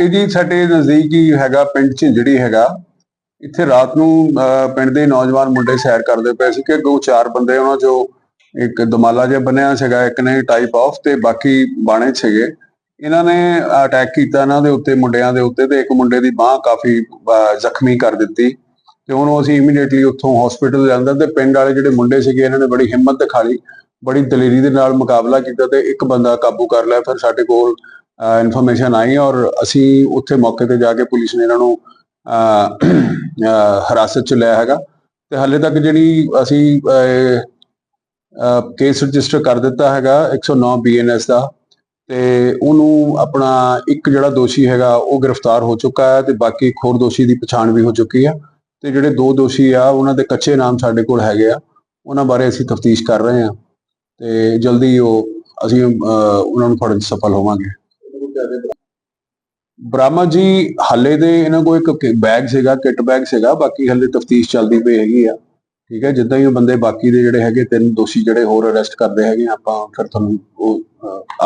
ਇਹ ਜੀ ਸਾਡੇ ਨਜ਼ਦੀਕ ਹੀ ਹੈਗਾ ਪਿੰਡ ਝਿੰਜੜੀ ਹੈਗਾ। ਇੱਥੇ ਰਾਤ ਨੂੰ ਪਿੰਡ ਦੇ ਨੌਜਵਾਨ ਮੁੰਡੇ ਸੈਰ ਕਰਦੇ ਪਏ ਸੀ ਕਿ ਦੋ ਚਾਰ ਬੰਦੇ ਉਹਨਾਂ ਚੋਂ ਇੱਕ ਦਮਾਲਾ ਜਿਹਾ ਬੰਨਿਆ ਸੀਗਾ ਇੱਕ ਨੇ ਟਾਈਪ ਆਫ ਤੇ ਬਾਕੀ ਬਾਣੇ ਸੀਗੇ। ਇਹਨਾਂ ਨੇ ਅਟੈਕ ਕੀਤਾ ਇਹਨਾਂ ਦੇ ਉੱਤੇ ਮੁੰਡਿਆਂ ਦੇ ਉੱਤੇ ਤੇ ਇੱਕ ਮੁੰਡੇ ਦੀ ਬਾਹ ਕਾਫੀ ਅਹ, ਜ਼ਖਮੀ ਕਰ ਦਿੱਤੀ। ਤੇ ਉਹਨੂੰ ਅਸੀਂ ਇਮੀਡੀਏਟਲੀ ਉੱਥੋਂ ਹਸਪੀਟਲ ਲਿਆਂਦਾ ਤੇ ਪਿੰਡ ਵਾਲੇ ਜਿਹੜੇ ਮੁੰਡੇ ਸੀਗੇ ਇਹਨਾਂ ਨੇ ਬੜੀ ਹਿੰਮਤ ਦਿਖਾਈ ਬੜੀ ਦਲੇਰੀ ਦੇ ਨਾਲ ਮੁਕਾਬਲਾ ਕੀਤਾ ਤੇ ਇੱਕ ਬੰਦਾ ਕਾਬੂ ਕਰ ਲਿਆ। ਫਿਰ ਸਾਡੇ ਕੋਲ ਇਨਫੋਰਮੇਸ਼ਨ ਆਈ ਔਰ ਅਸੀਂ ਉੱਥੇ ਮੌਕੇ ਤੇ ਜਾ ਕੇ ਪੁਲਿਸ ਨੇ ਇਹਨਾਂ ਨੂੰ ਅਹ, ਹਿਰਾਸਤ ਚ ਲਿਆ ਹੈਗਾ। ਤੇ ਹਾਲੇ ਤੱਕ ਜਿਹੜੀ ਅਸੀਂ ਕੇਸ ਰਜਿਸਟਰ ਕਰ ਦਿੱਤਾ ਹੈਗਾ 109 ਬੀਐਨਐਸ ਦਾ ਤੇ ਉਹਨੂੰ ਆਪਣਾ ਇੱਕ ਜਿਹੜਾ ਦੋਸ਼ੀ ਹੈਗਾ ਉਹ ਗ੍ਰਿਫਤਾਰ ਹੋ ਚੁੱਕਾ ਹੈ ਤੇ ਬਾਕੀ ਇੱਕ ਹੋਰ ਦੋਸ਼ੀ ਦੀ ਪਛਾਣ ਵੀ ਹੋ ਚੁੱਕੀ ਆ ਤੇ ਜਿਹੜੇ ਦੋ ਦੋਸ਼ੀ ਆ ਉਹਨਾਂ ਦੇ ਕੱਚੇ ਨਾਮ ਸਾਡੇ ਕੋਲ ਹੈਗੇ ਆ। ਉਹਨਾਂ ਬਾਰੇ ਅਸੀਂ ਤਫਤੀਸ਼ ਕਰ ਰਹੇ ਹਾਂ ਤੇ ਜਲਦੀ ਉਹ ਅਸੀਂ ਉਹਨਾਂ ਨੂੰ ਫੜਨ 'ਚ ਸਫਲ ਹੋਵਾਂਗੇ। ਬ੍ਰਾਹਮਾ ਜੀ, ਹੱਲੇ ਦੇ ਇਹਨਾਂ ਕੋਲ ਇੱਕ ਬੈਗ ਸੀਗਾ ਕਿੱਟ ਬੈਗ ਸੀਗਾ, ਬਾਕੀ ਹੱਲੇ ਤਫਤੀਸ਼ ਚੱਲਦੀ ਪਈ ਹੈਗੀ ਆ। ਠੀਕ ਹੈ, ਜਿੱਦਾਂ ਹੀ ਉਹ ਬੰਦੇ ਬਾਕੀ ਦੇ ਜਿਹੜੇ ਹੈਗੇ, ਤਿੰਨ ਦੋਸ਼ੀ ਜਿਹੜੇ ਹੋਰ ਅਰੈਸਟ ਕਰਦੇ ਹੈਗੇ, ਆਪਾਂ ਫਿਰ ਤੁਹਾਨੂੰ ਉਹ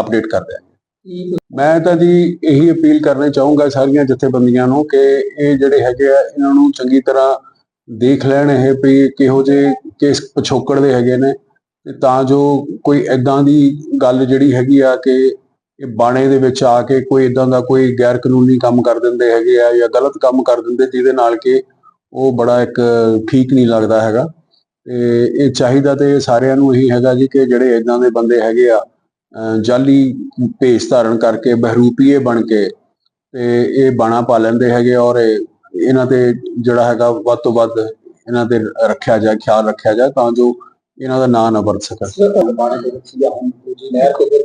ਅਪਡੇਟ ਕਰ ਦਿਆਂਗੇ। ਮੈਂ ਤਾਂ ਜੀ ਇਹੀ ਅਪੀਲ ਕਰਨੀ ਚਾਹੂੰਗਾ ਸਾਰੀਆਂ ਜਥੇਬੰਦੀਆਂ ਨੂੰ ਕਿ ਇਹ ਜਿਹੜੇ ਹੈਗੇ ਆ, ਇਹਨਾਂ ਨੂੰ ਚੰਗੀ ਤਰ੍ਹਾਂ ਦੇਖ ਲੈਣ ਇਹ ਵੀ ਕਿਹੋ ਜਿਹੇ ਕੇਸ ਪਿਛੋਕੜ ਦੇ ਹੈਗੇ ਨੇ। ਤਾਂ ਜੋ ਕੋਈ ਐਦਾਂ ਦੀ ਗੱਲ ਜਿਹੜੀ ਹੈਗੀ ਆ ਕਿ ਇਹ ਬਾਣੇ ਦੇ ਵਿੱਚ ਆ ਕੇ ਕੋਈ ਇਦਾਂ ਦਾ ਕੋਈ ਗੈਰ ਕਾਨੂੰਨੀ ਕੰਮ ਕਰ ਦਿੰਦੇ ਹੈਗੇ ਆ ਜਾਂ ਗਲਤ ਕੰਮ ਕਰ ਦਿੰਦੇ ਜਿਹਦੇ ਨਾਲ ਕਿ ਉਹ ਬੜਾ ਇੱਕ ਠੀਕ ਨਹੀਂ ਲੱਗਦਾ ਹੈਗਾ। ਤੇ ਇਹ ਚਾਹੀਦਾ ਤੇ ਸਾਰਿਆਂ ਨੂੰ ਇਹੀ ਹੈਗਾ ਜੀ ਕਿ ਜਿਹੜੇ ਇਦਾਂ ਦੇ ਬੰਦੇ ਹੈਗੇ ਆ ਜਾਲੀ ਭੇਸ ਧਾਰਨ ਕਰਕੇ ਬਹਿਰੂਪੀਏ ਬਣ ਕੇ ਤੇ ਇਹ ਬਾਣਾ ਪਾ ਲੈਂਦੇ ਹੈਗੇ ਔਰ ਇਹ- ਇਹਨਾਂ ਤੇ ਜਿਹੜਾ ਹੈਗਾ ਵੱਧ ਤੋਂ ਵੱਧ ਇਹਨਾਂ ਤੇ ਰੱਖਿਆ ਜਾਏ ਖਿਆਲ ਰੱਖਿਆ ਜਾਏ ਤਾਂ ਜੋ ਇਹਨਾਂ ਦਾ ਨਾਂ ਨਾ ਵਰਤ ਸਕਣ।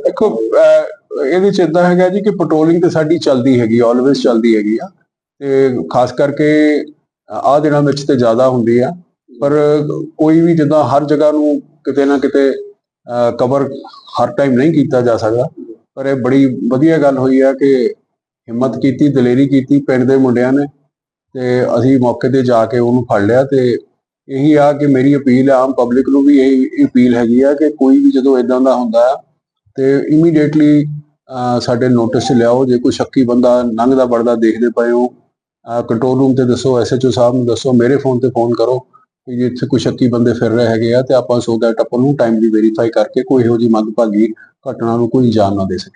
ਦੇਖੋ ਇਹਦੇ ਚ ਇਦਾਂ ਹੈਗਾ ਜੀ ਕਿ ਪੈਟਰੋਲਿੰਗ ਤੇ ਸਾਡੀ ਚੱਲਦੀ ਹੈਗੀ ਆਲਵੇਸ ਚੱਲਦੀ ਹੈਗੀ ਆ। ਤੇ ਖਾਸ ਕਰਕੇ ਆਹ ਦਿਨਾਂ ਵਿੱਚ ਤੇ ਜ਼ਿਆਦਾ ਹੁੰਦੀ ਆ। ਪਰ ਕੋਈ ਵੀ ਜਿੱਦਾਂ ਹਰ ਜਗ੍ਹਾ ਨੂੰ ਕਿਤੇ ਨਾ ਕਿਤੇ ਕਵਰ ਹਰ ਟਾਈਮ ਨਹੀਂ ਕੀਤਾ ਜਾ ਸਕਦਾ। ਪਰ ਇਹ ਬੜੀ ਵਧੀਆ ਗੱਲ ਹੋਈ ਆ ਕਿ ਹਿੰਮਤ ਕੀਤੀ, ਦਲੇਰੀ ਕੀਤੀ ਪਿੰਡ ਦੇ ਮੁੰਡਿਆਂ ਨੇ। ਤੇ ਅਸੀਂ ਮੌਕੇ ਤੇ ਜਾ ਕੇ ਉਹਨੂੰ ਫੜ ਲਿਆ ਤੇ ਇਹੀ ਆ ਕਿ ਮੇਰੀ ਅਪੀਲ ਆ, ਆਮ ਪਬਲਿਕ ਨੂੰ ਵੀ ਇਹ ਅਪੀਲ ਹੈਗੀ ਆ ਕਿ ਕੋਈ ਵੀ ਜਦੋਂ ਇਦਾਂ ਦਾ ਹੁੰਦਾ ਆ, ਤੇ ਇਮੀਡੀਏਟਲੀ ਸਾਡੇ ਨੋਟਿਸ 'ਚ ਲਿਆਓ, ਜੇ ਕੋਈ ਸ਼ੱਕੀ ਬੰਦਾ ਲੰਘਦਾ ਵੜਦਾ ਦੇਖਦੇ ਪਏ ਹੋ ਕੰਟਰੋਲ ਰੂਮ ਤੇ ਦੱਸੋ ਐਸਐਚਓ ਸਾਹਿਬ ਨੂੰ ਦੱਸੋ, ਮੇਰੇ ਫੋਨ ਤੇ ਫੋਨ ਕਰੋ ਕਿ ਜੇ ਇੱਥੇ ਕੋਈ ਸ਼ੱਕੀ ਬੰਦੇ ਫਿਰ ਰਹੇ ਹੈਗੇ ਆ ਤੇ ਆਪਾਂ ਸੋ ਦੈਟ ਆਪਾਂ ਨੂੰ ਟਾਈਮਲੀ ਵੈਰੀਫਾਈ ਕਰਕੇ ਕੋਈ ਇਹੋ ਜਿਹੀ ਮੰਦਭਾਗੀ ਘਟਨਾ ਨੂੰ ਕੋਈ ਜਾਨ ਨਾ ਦੇ ਸਕੇ